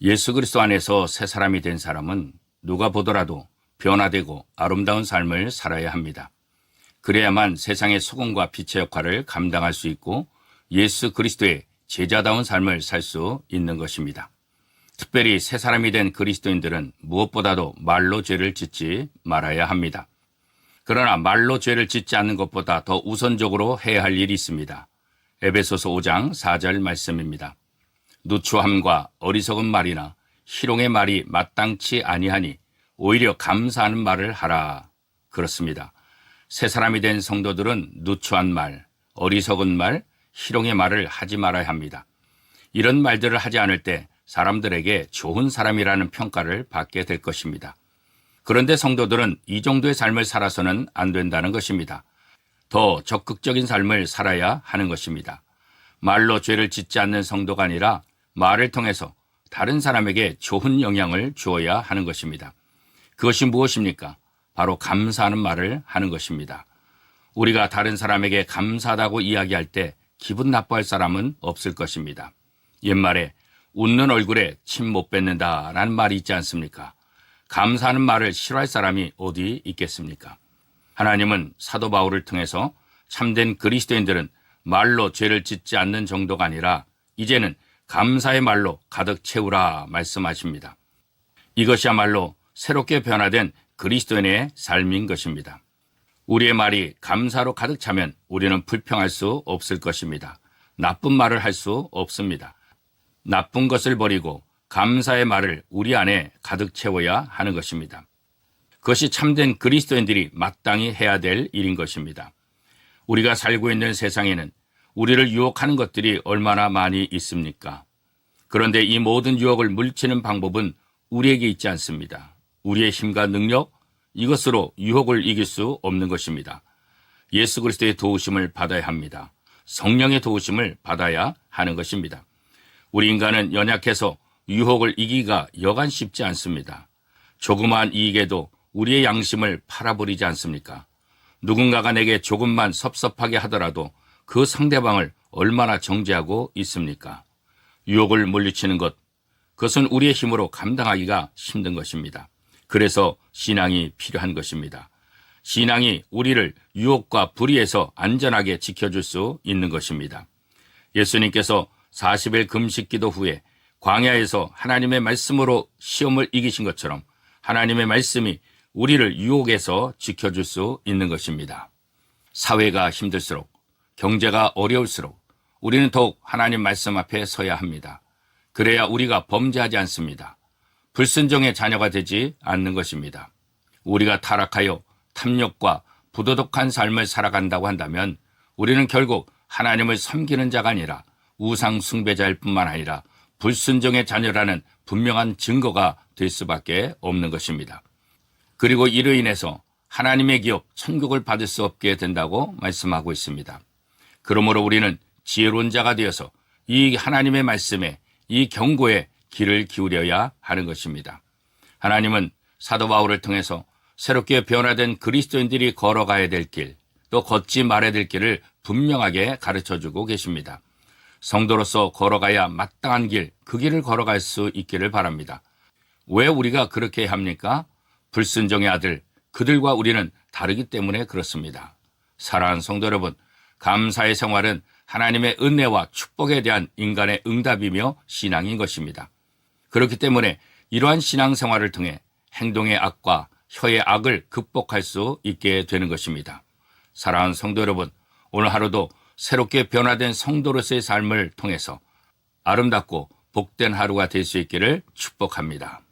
예수 그리스도 안에서 새 사람이 된 사람은 누가 보더라도 변화되고 아름다운 삶을 살아야 합니다. 그래야만 세상의 소금과 빛의 역할을 감당할 수 있고 예수 그리스도의 제자다운 삶을 살 수 있는 것입니다. 특별히 새 사람이 된 그리스도인들은 무엇보다도 말로 죄를 짓지 말아야 합니다. 그러나 말로 죄를 짓지 않는 것보다 더 우선적으로 해야 할 일이 있습니다. 에베소서 5장 4절 말씀입니다. 누추함과 어리석은 말이나 희롱의 말이 마땅치 아니하니 오히려 감사하는 말을 하라. 그렇습니다. 새 사람이 된 성도들은 누추한 말, 어리석은 말, 희롱의 말을 하지 말아야 합니다. 이런 말들을 하지 않을 때 사람들에게 좋은 사람이라는 평가를 받게 될 것입니다. 그런데 성도들은 이 정도의 삶을 살아서는 안 된다는 것입니다. 더 적극적인 삶을 살아야 하는 것입니다. 말로 죄를 짓지 않는 성도가 아니라 말을 통해서 다른 사람에게 좋은 영향을 주어야 하는 것입니다. 그것이 무엇입니까? 바로 감사하는 말을 하는 것입니다. 우리가 다른 사람에게 감사하다고 이야기할 때 기분 나빠할 사람은 없을 것입니다. 옛말에 웃는 얼굴에 침 못 뱉는다 라는 말이 있지 않습니까? 감사하는 말을 싫어할 사람이 어디 있겠습니까? 하나님은 사도 바울을 통해서 참된 그리스도인들은 말로 죄를 짓지 않는 정도가 아니라 이제는 감사의 말로 가득 채우라 말씀하십니다. 이것이야말로 새롭게 변화된 그리스도인의 삶인 것입니다. 우리의 말이 감사로 가득 차면 우리는 불평할 수 없을 것입니다. 나쁜 말을 할 수 없습니다. 나쁜 것을 버리고 감사의 말을 우리 안에 가득 채워야 하는 것입니다. 그것이 참된 그리스도인들이 마땅히 해야 될 일인 것입니다. 우리가 살고 있는 세상에는 우리를 유혹하는 것들이 얼마나 많이 있습니까? 그런데 이 모든 유혹을 물리치는 방법은 우리에게 있지 않습니다. 우리의 힘과 능력, 이것으로 유혹을 이길 수 없는 것입니다. 예수 그리스도의 도우심을 받아야 합니다. 성령의 도우심을 받아야 하는 것입니다. 우리 인간은 연약해서 유혹을 이기가 여간 쉽지 않습니다. 조그마한 이익에도 우리의 양심을 팔아버리지 않습니까? 누군가가 내게 조금만 섭섭하게 하더라도 그 상대방을 얼마나 정죄하고 있습니까? 유혹을 물리치는 것, 그것은 우리의 힘으로 감당하기가 힘든 것입니다. 그래서 신앙이 필요한 것입니다. 신앙이 우리를 유혹과 불의에서 안전하게 지켜줄 수 있는 것입니다. 예수님께서 40일 금식 기도 후에 광야에서 하나님의 말씀으로 시험을 이기신 것처럼 하나님의 말씀이 우리를 유혹에서 지켜줄 수 있는 것입니다. 사회가 힘들수록 경제가 어려울수록 우리는 더욱 하나님 말씀 앞에 서야 합니다. 그래야 우리가 범죄하지 않습니다. 불순종의 자녀가 되지 않는 것입니다. 우리가 타락하여 탐욕과 부도덕한 삶을 살아간다고 한다면 우리는 결국 하나님을 섬기는 자가 아니라 우상 숭배자일 뿐만 아니라 불순종의 자녀라는 분명한 증거가 될 수밖에 없는 것입니다. 그리고 이로 인해서 하나님의 기업 천국을 받을 수 없게 된다고 말씀하고 있습니다. 그러므로 우리는 지혜로운 자가 되어서 이 하나님의 말씀에 이 경고에 귀를 기울여야 하는 것입니다. 하나님은 사도 바울을 통해서 새롭게 변화된 그리스도인들이 걸어가야 될 길, 또 걷지 말아야 될 길을 분명하게 가르쳐 주고 계십니다. 성도로서 걸어가야 마땅한 길, 그 길을 걸어갈 수 있기를 바랍니다. 왜 우리가 그렇게 합니까? 불순종의 아들, 그들과 우리는 다르기 때문에 그렇습니다. 사랑하는 성도 여러분, 감사의 생활은 하나님의 은혜와 축복에 대한 인간의 응답이며 신앙인 것입니다. 그렇기 때문에 이러한 신앙 생활을 통해 행동의 악과 혀의 악을 극복할 수 있게 되는 것입니다. 사랑하는 성도 여러분, 오늘 하루도 새롭게 변화된 성도로서의 삶을 통해서 아름답고 복된 하루가 될 수 있기를 축복합니다.